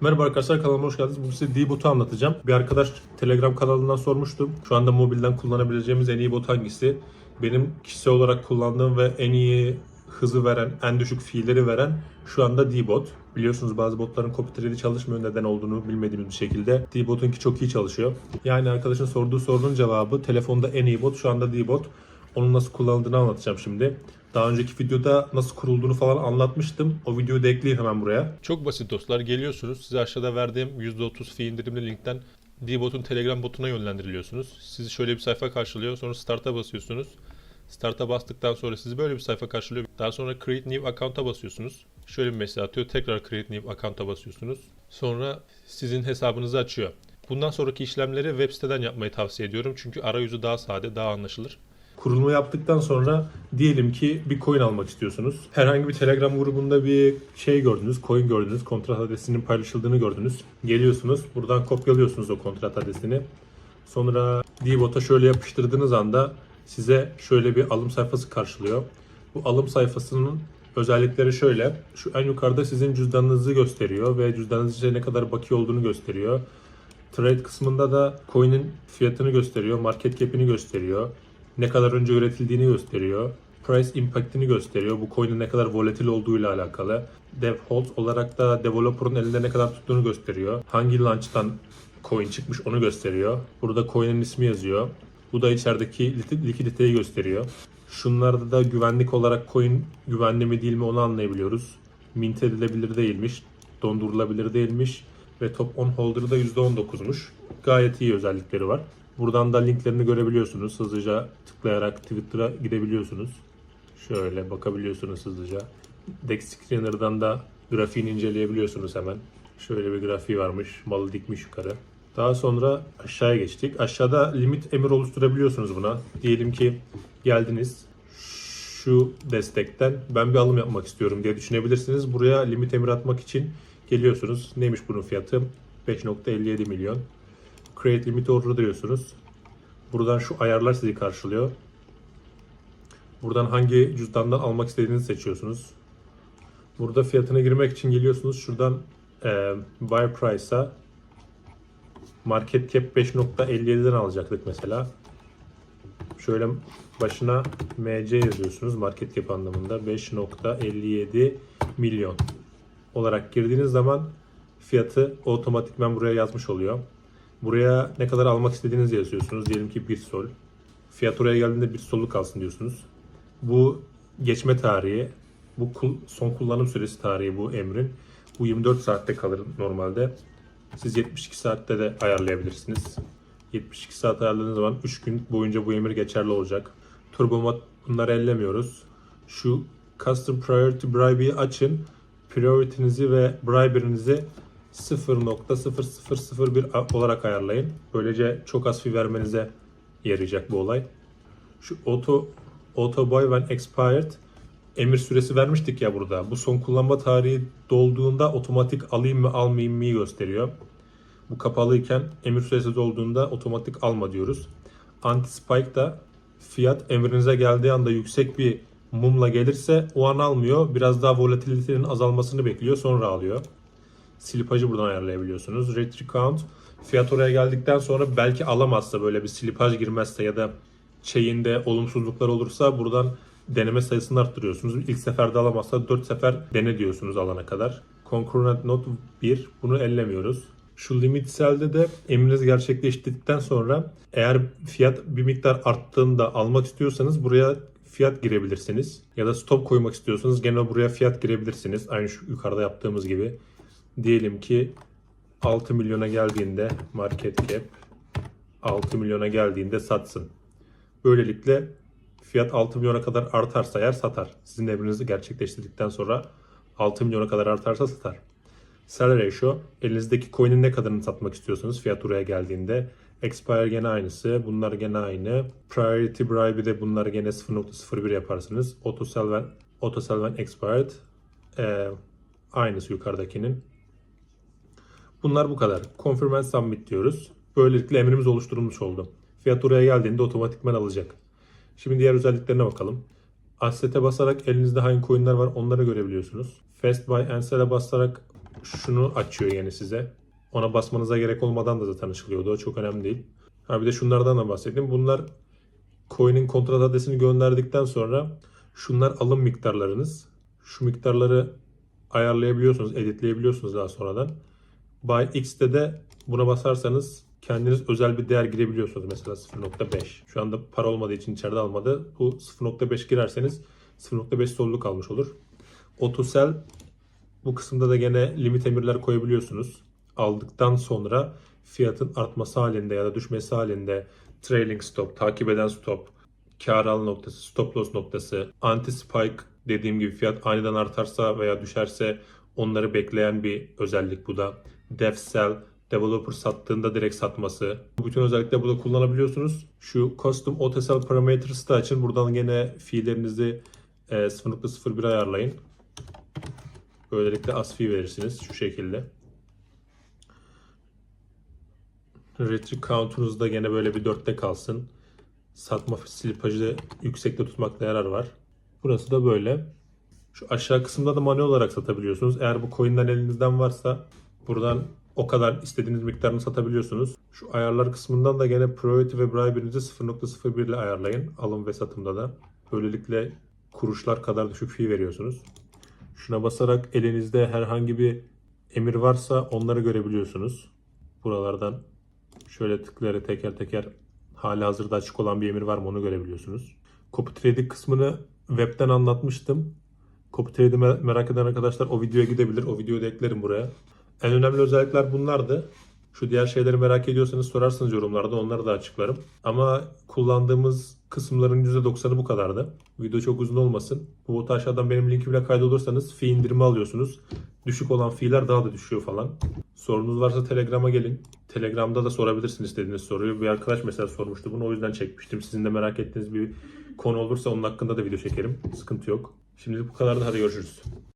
Merhaba arkadaşlar kanalıma hoş geldiniz. Bugün size D-Bot'u anlatacağım. Bir arkadaş Telegram kanalından sormuştum. Şu anda mobilden kullanabileceğimiz en iyi bot hangisi? Benim kişisel olarak kullandığım ve en iyi hızı veren, en düşük fiilleri veren şu anda D-Bot. Biliyorsunuz bazı botların copy thread'i çalışmıyor neden olduğunu bilmediğimiz bir şekilde. D-Bot'unki çok iyi çalışıyor. Yani arkadaşın sorduğu sorunun cevabı telefonda en iyi bot şu anda D-Bot. Onun nasıl kullanıldığını anlatacağım şimdi. Daha önceki videoda nasıl kurulduğunu falan anlatmıştım. O videoyu da ekleyeyim hemen buraya. Çok basit dostlar. Geliyorsunuz. Size aşağıda verdiğim %30 fee indirimli linkten D-Bot'un Telegram botuna yönlendiriliyorsunuz. Sizi şöyle bir sayfa karşılıyor. Sonra Start'a basıyorsunuz. Start'a bastıktan sonra sizi böyle bir sayfa karşılıyor. Daha sonra Create New Account'a basıyorsunuz. Şöyle bir mesaj atıyor. Tekrar Create New Account'a basıyorsunuz. Sonra sizin hesabınızı açıyor. Bundan sonraki işlemleri web siteden yapmayı tavsiye ediyorum. Çünkü arayüzü daha sade, daha anlaşılır. Kurulumu yaptıktan sonra diyelim ki bir coin almak istiyorsunuz. Herhangi bir Telegram grubunda bir şey gördünüz, coin gördünüz, kontrat adresinin paylaşıldığını gördünüz. Geliyorsunuz, buradan kopyalıyorsunuz o kontrat adresini. Sonra D-Bot'a şöyle yapıştırdığınız anda size şöyle bir alım sayfası karşılıyor. Bu alım sayfasının özellikleri şöyle. Şu en yukarıda sizin cüzdanınızı gösteriyor ve cüzdanınız içinde ne kadar bakiye olduğunu gösteriyor. Trade kısmında da coin'in fiyatını gösteriyor, market cap'ini gösteriyor, ne kadar önce üretildiğini gösteriyor, price impact'ini gösteriyor, bu coin'in ne kadar volatil olduğuyla alakalı. Dev hold olarak da developer'ın elinde ne kadar tuttuğunu gösteriyor. Hangi launch'tan coin çıkmış onu gösteriyor. Burada coin'in ismi yazıyor. Bu da içerideki lik- likiditeyi gösteriyor. Şunlarda da güvenlik olarak coin güvenli mi değil mi onu anlayabiliyoruz. Mint edilebilir değilmiş, dondurulabilir değilmiş ve top 10 holder'ı da %19'muş. Gayet iyi özellikleri var. Buradan da linklerini görebiliyorsunuz. Hızlıca tıklayarak Twitter'a gidebiliyorsunuz. Şöyle bakabiliyorsunuz hızlıca. Dex Screener'dan da grafiğini inceleyebiliyorsunuz hemen. Şöyle bir grafiği varmış. Malı dikmiş yukarı. Daha sonra aşağıya geçtik. Aşağıda limit emir oluşturabiliyorsunuz buna. Diyelim ki geldiniz şu destekten ben bir alım yapmak istiyorum diye düşünebilirsiniz. Buraya limit emir atmak için geliyorsunuz. Neymiş bunun fiyatı? 5.57 milyon. Create limit order diyorsunuz. Buradan şu ayarlar sizi karşılıyor. Buradan hangi cüzdandan almak istediğinizi seçiyorsunuz. Burada fiyatına girmek için geliyorsunuz. Şuradan e, buy price'a market cap 5.57'den alacaktık mesela. Şöyle başına MC yazıyorsunuz market cap anlamında 5.57 milyon olarak girdiğiniz zaman fiyatı otomatikman buraya yazmış oluyor. Buraya ne kadar almak istediğinizi yazıyorsunuz. Diyelim ki bir sol. Fiyat oraya geldiğinde bir sollu kalsın diyorsunuz. Bu geçme tarihi, bu son kullanım süresi tarihi bu emrin. Bu 24 saatte kalır normalde. Siz 72 saatte de ayarlayabilirsiniz. 72 saat ayarladığınız zaman 3 gün boyunca bu emir geçerli olacak. Turbo mod bunları ellemiyoruz. Şu Custom Priority Bribe'yi açın. Priority'nizi ve briberinizi 0.0001 olarak ayarlayın. Böylece çok az fee vermenize yarayacak bu olay. Şu auto auto buy when expired emir süresi vermiştik ya burada. Bu son kullanma tarihi dolduğunda otomatik alayım mı almayayım mı gösteriyor. Bu kapalıyken emir süresi dolduğunda otomatik alma diyoruz. Anti spike da fiyat emrinize geldiği anda yüksek bir mumla gelirse o an almıyor. Biraz daha volatilitenin azalmasını bekliyor sonra alıyor. Slipajı buradan ayarlayabiliyorsunuz. Retry count fiyat oraya geldikten sonra belki alamazsa böyle bir slipaj girmezse ya da chain'de olumsuzluklar olursa buradan deneme sayısını arttırıyorsunuz. İlk seferde alamazsa 4 sefer dene diyorsunuz alana kadar. Concurrent Note 1 bunu ellemiyoruz. Şu limit cell'de de emriniz gerçekleştirdikten sonra eğer fiyat bir miktar arttığında almak istiyorsanız buraya fiyat girebilirsiniz. Ya da stop koymak istiyorsanız gene buraya fiyat girebilirsiniz. Aynı şu yukarıda yaptığımız gibi. Diyelim ki 6 milyona geldiğinde market cap 6 milyona geldiğinde satsın. Böylelikle fiyat 6 milyona kadar artarsa eğer satar. Sizin emrinizi gerçekleştirdikten sonra 6 milyona kadar artarsa satar. Sell ratio elinizdeki coin'in ne kadarını satmak istiyorsanız fiyat oraya geldiğinde expire gene aynısı. Bunlar gene aynı. Priority bribe'i de bunlar gene 0.01 yaparsınız. Auto sell when, auto sell when expired ee, aynısı yukarıdakinin. Bunlar bu kadar. Confirm and submit diyoruz. Böylelikle emrimiz oluşturulmuş oldu. Fiyat oraya geldiğinde otomatikman alacak. Şimdi diğer özelliklerine bakalım. Asset'e basarak elinizde hangi coinler var onları görebiliyorsunuz. Fast Buy and Sell'e basarak şunu açıyor yeni size. Ona basmanıza gerek olmadan da zaten açılıyordu. O çok önemli değil. Ha bir de şunlardan da bahsedeyim. Bunlar coin'in kontrat adresini gönderdikten sonra şunlar alım miktarlarınız. Şu miktarları ayarlayabiliyorsunuz, editleyebiliyorsunuz daha sonradan. By X'te de buna basarsanız kendiniz özel bir değer girebiliyorsunuz. Mesela 0.5. Şu anda para olmadığı için içeride almadı. Bu 0.5 girerseniz 0.5 sollu kalmış olur. Autosell bu kısımda da gene limit emirler koyabiliyorsunuz. Aldıktan sonra fiyatın artması halinde ya da düşmesi halinde trailing stop, takip eden stop, kar al noktası, stop loss noktası, anti spike dediğim gibi fiyat aniden artarsa veya düşerse onları bekleyen bir özellik bu da. Dev sell, developer sattığında direkt satması. Bütün özellikleri burada kullanabiliyorsunuz. Şu custom auto sell parametres'ı da açın. Buradan gene fiillerinizi e, 0.01 ayarlayın. Böylelikle fee verirsiniz şu şekilde. Retry count'unuz da gene böyle bir 4'te kalsın. Satma slipajı yüksekte tutmakta yarar var. Burası da böyle. Şu aşağı kısımda da manuel olarak satabiliyorsunuz. Eğer bu coin'den elinizden varsa buradan o kadar istediğiniz miktarını satabiliyorsunuz. Şu ayarlar kısmından da gene priority ve bribery'nizi 0.01 ile ayarlayın. Alım ve satımda da. Böylelikle kuruşlar kadar düşük fee veriyorsunuz. Şuna basarak elinizde herhangi bir emir varsa onları görebiliyorsunuz. Buralardan şöyle tıklayarak teker teker hali hazırda açık olan bir emir var mı onu görebiliyorsunuz. Copy trading kısmını webten anlatmıştım. Copy trading'i me- merak eden arkadaşlar o videoya gidebilir. O videoyu da eklerim buraya. En önemli özellikler bunlardı. Şu diğer şeyleri merak ediyorsanız sorarsınız yorumlarda onları da açıklarım. Ama kullandığımız kısımların %90'ı bu kadardı. Video çok uzun olmasın. Bu botu aşağıdan benim linkimle kaydolursanız fee indirimi alıyorsunuz. Düşük olan fee'ler daha da düşüyor falan. Sorunuz varsa Telegram'a gelin. Telegram'da da sorabilirsiniz istediğiniz soruyu. Bir arkadaş mesela sormuştu bunu o yüzden çekmiştim. Sizin de merak ettiğiniz bir konu olursa onun hakkında da video çekerim. Sıkıntı yok. Şimdilik bu kadardı. Hadi görüşürüz.